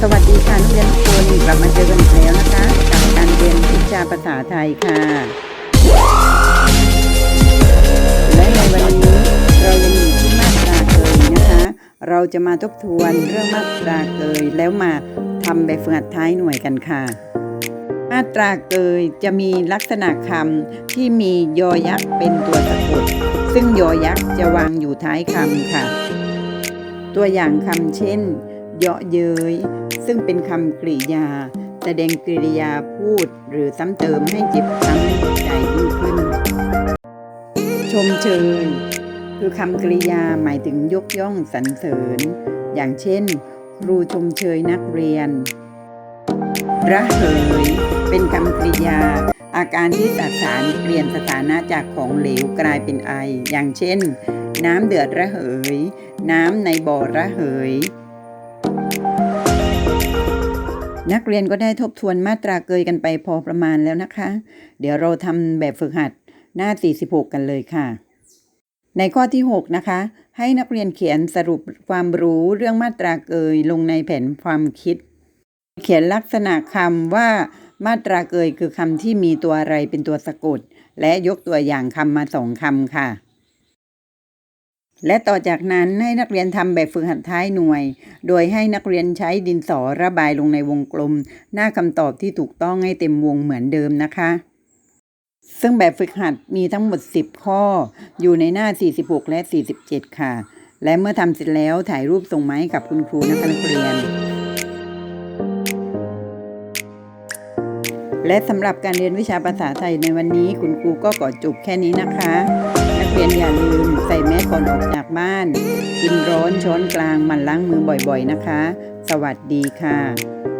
สวัสดีค่ะนักเรียนทุกคนกลับมาเจอกันอีกแล้วนะคะกับการเรียนวิชาภาษาไทยค่ะ และในวันนี้เรายังอยู่ที่มาตราเกยนะคะ เราจะมาทบทวนเรื่องมาตราเกยแล้วมาทำแบบฝึกหัดท้ายหน่วยกันค่ะ มาตราเกยจะมีลักษณะคำที่มียอยักษ์เป็นตัวสะกดซึ่งยอยักษ์จะวางอยู่ท้ายคำค่ะ ตัวอย่างคำเช่น เยาะเย้ย ซึ่งเป็นคำกริยา แสดงกริยาพูดหรือซ้ำเติมให้เจ็บช้ำใจยิ่งขึ้น ชมเชยคือคำกริยาหมายถึงยกย่องสรรเสริญ อย่างเช่น ครูชมเชยนักเรียน ระเหย เป็นคำกริยา อาการที่สสารเปลี่ยนสถานะจากของเหลวกลายเป็นไอ อย่างเช่น น้ำเดือดระเหย น้ำในบ่อระเหย นักเรียนก็ได้ทบทวนมาตราเกยกันไปพอประมาณแล้วนะคะ เดี๋ยวเราทำแบบฝึกหัดหน้า 46 กันเลยค่ะ ในข้อที่ 6 นะคะ ให้นักเรียนเขียนสรุปความรู้เรื่องมาตราเกยลงในแผนความคิด เขียนลักษณะคำว่ามาตราเกยคือคำที่มีตัวอะไรเป็นตัวสะกด และยกตัวอย่างคำมาสองคำค่ะ และต่อจากนั้นให้นักเรียนทำแบบฝึกหัดท้ายหน่วย โดยให้นักเรียนใช้ดินสอระบายลงในวงกลม หน้าคำตอบที่ถูกต้องให้เต็มวงเหมือนเดิมนะคะ ซึ่งแบบฝึกหัดมีทั้งหมด 10 ข้อ อยู่ในหน้า 46 และ 47 ค่ะ และเมื่อทำเสร็จแล้วถ่ายรูปส่งมาให้กับคุณครูนะคะนักเรียน และสำหรับการเรียนวิชาภาษาไทยในวันนี้ คุณครูก็ขอจบแค่นี้นะคะ นักเรียนอย่าลืมใส่ ก่อนออกจากบ้าน กินร้อนช้อนกลางมันล้างมือบ่อยๆนะคะ สวัสดีค่ะ